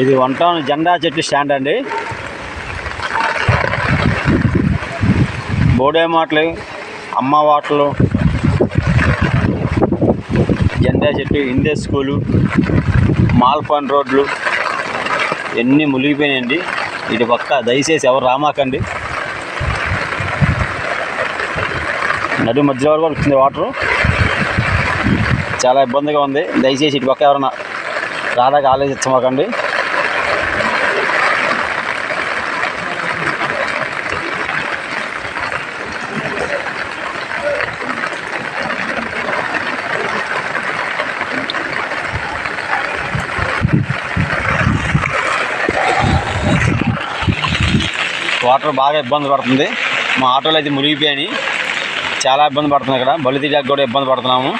ఇది one town జెండా చెట్టు స్టాండ్ అండి. బోడే మాటలు అమ్మ వాటలు జెండా చెట్టు ఇందే స్కూలు మాల్పాన్ రోడ్లు ఎన్ని మునిగిపోయినాయండి. ఇటు పక్క దయచేసి ఎవరు రామాకండి. నడు మధ్యలో వరకు వచ్చింది వాటరు. చాలా ఇబ్బందిగా ఉంది. దయచేసి ఇటు పక్క ఎవరన్నా రాదాకా ఆలోచించమాకండి వాటర్ బాగా ఇబ్బంది పడుతుంది. మా ఆటోలు అయితే మునిగిపోయాయి. చాలా ఇబ్బంది పడుతుంది ఇక్కడ. బలి తీయడానికి కూడా ఇబ్బంది పడుతున్నాము.